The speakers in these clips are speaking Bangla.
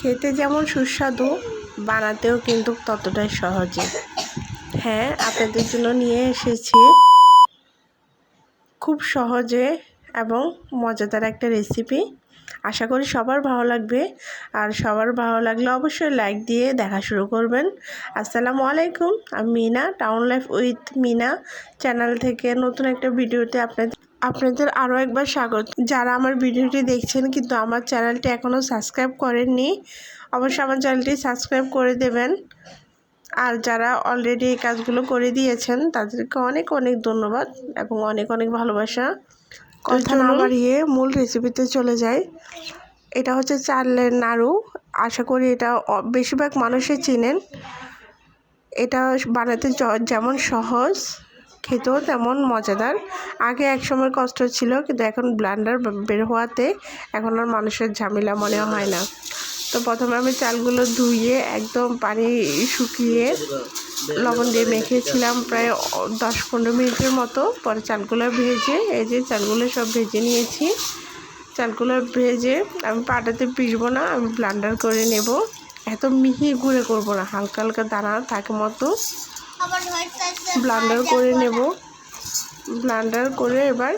খেতে যেমন সুস্বাদু, বানাতেও কিন্তু ততটাই সহজে। হ্যাঁ আপনাদের জন্য নিয়ে এসেছি খুব সহজে এবং মজাদার একটা রেসিপি আশা করি সবার ভালো লাগবে। আর সবার ভালো লাগলে অবশ্যই লাইক দিয়ে দেখা শুরু করবেন। আসসালামু আলাইকুম, আমি Meena town life with Meena channel থেকে নতুন একটা ভিডিওতে আপনাদের আপনাদের আরও একবার স্বাগত। যারা আমার ভিডিওটি দেখছেন কিন্তু আমার চ্যানেলটি এখনও সাবস্ক্রাইব করেননি অবশ্যই আমার চ্যানেলটি সাবস্ক্রাইব করে দেবেন। আর যারা অলরেডি এই কাজগুলো করে দিয়েছেন তাদেরকে অনেক অনেক ধন্যবাদ এবং অনেক অনেক ভালোবাসা। কথা না বাড়িয়ে মূল রেসিপিতে চলে যায় এটা হচ্ছে চালের নাড়ু। আশা করি এটা বেশিরভাগ মানুষই চিনেন। এটা বানাতে যেমন সহজ। খেতেও তেমন মজাদার। আগে এক সময় কষ্ট ছিল, কিন্তু এখন ব্লান্ডার বের হওয়াতে এখন আর মানুষের ঝামেলা মনে হয় না। তো প্রথমে আমি চালগুলো ধুয়ে, একদম পানি শুকিয়ে লবণ দিয়ে মেখেছিলাম প্রায় দশ পনেরো মিনিটের মতো। পরে চালগুলো ভেজে, এই যে চালগুলো সব ভেজে নিয়েছি। চালগুলো ভেজে আমি পাটাতে পিসবো না, আমি ব্লান্ডার করে নেব। এত মিহি গুঁড়ে করব না, হালকা হালকা দানা থাকে মতো। ব্লান্ডার করে নেব। ব্লান্ডার করে এবার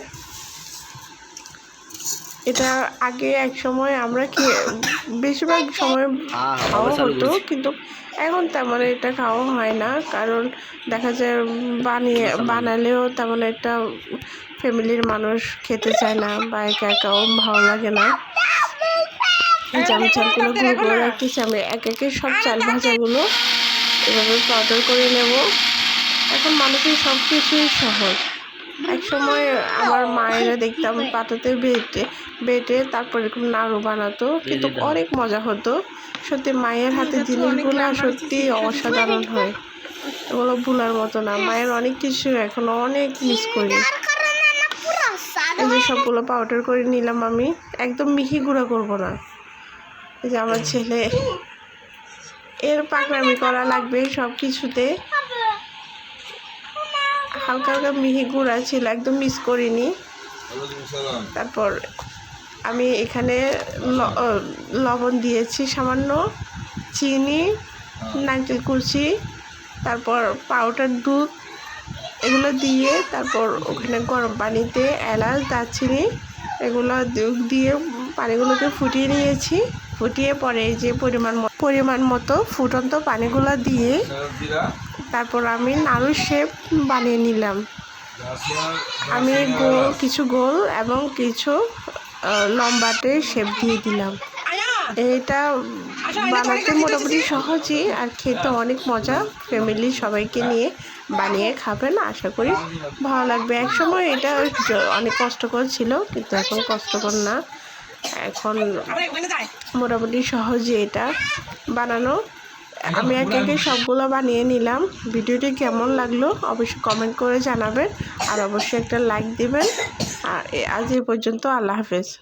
এটা আগে এক সময় আমরা কি বেশিরভাগ সময় খাওয়া হতো কিন্তু এখন তেমন এটা খাওয়া হয় না কারণ দেখা যায় বানিয়ে বানালেও তেমন একটা ফ্যামিলির মানুষ খেতে চায় না বা একা একাও ভালো লাগে না। আমি চালগুলো গুঁড়ো করে রাখতেছি আমি এক একে সব চাল ভাজাগুলো। এভাবে পাউডার করে নেব। এখন মানুষের সব কিছুই সহজ। এক সময় আমার মায়েরা দেখতাম পাতাতে বেটে বেটে তারপর এরকম নাড়ু বানাতো কিন্তু অনেক মজা হতো। সত্যি মায়ের হাতে জিনিসগুলো সত্যি অসাধারণ হয়। এগুলো ভুলার মতো না। মায়ের অনেক কিছু এখন অনেক মিস করি। এই যে সবগুলো পাউডার করে নিলাম আমি। একদম মিহি গুঁড়া করব না। এই যে আমার ছেলে এর পাকড়ামি করা লাগবে সব কিছুতে। হালকা হালকা মিহি গুঁড়া ছিল একদম মিস করিনি। তারপর আমি এখানে লবণ দিয়েছি, সামান্য চিনি, নারকেল কুচি তারপর পাউডার, দুধ, এগুলো দিয়ে তারপর ওখানে গরম পানিতে, এলাচ, দারচিনি, এগুলো দিয়ে পানিগুলোকে ফুটিয়ে নিয়েছি। ফুটিয়ে পরে যে পরিমাণ পরিমাণ মতো ফুটন্ত পানিগুলো দিয়ে তারপর আমি নাড়ু শেপ বানিয়ে নিলাম। আমি গোল কিছু গোল এবং কিছু আহ, লম্বাটে শেপ দিয়ে দিলাম। এটা বানাতে মোটামুটি সহজই আর খেতে অনেক মজা। ফ্যামিলি সবাইকে নিয়ে বানিয়ে খাবেন আশা করি ভালো লাগবে। এক সময় এটা অনেক কষ্টকর ছিল কিন্তু এখন কষ্টকর না। এখন মোটামুটি সহজে এটা বানানো। আমি একে একে সবগুলো বানিয়ে নিলাম। ভিডিওটি কেমন লাগল অবশ্যই কমেন্ট করে জানাবেন। আর অবশ্যই একটা লাইক দিবেন। আর এ- আজ এই পর্যন্ত আল্লাহ হাফেজ।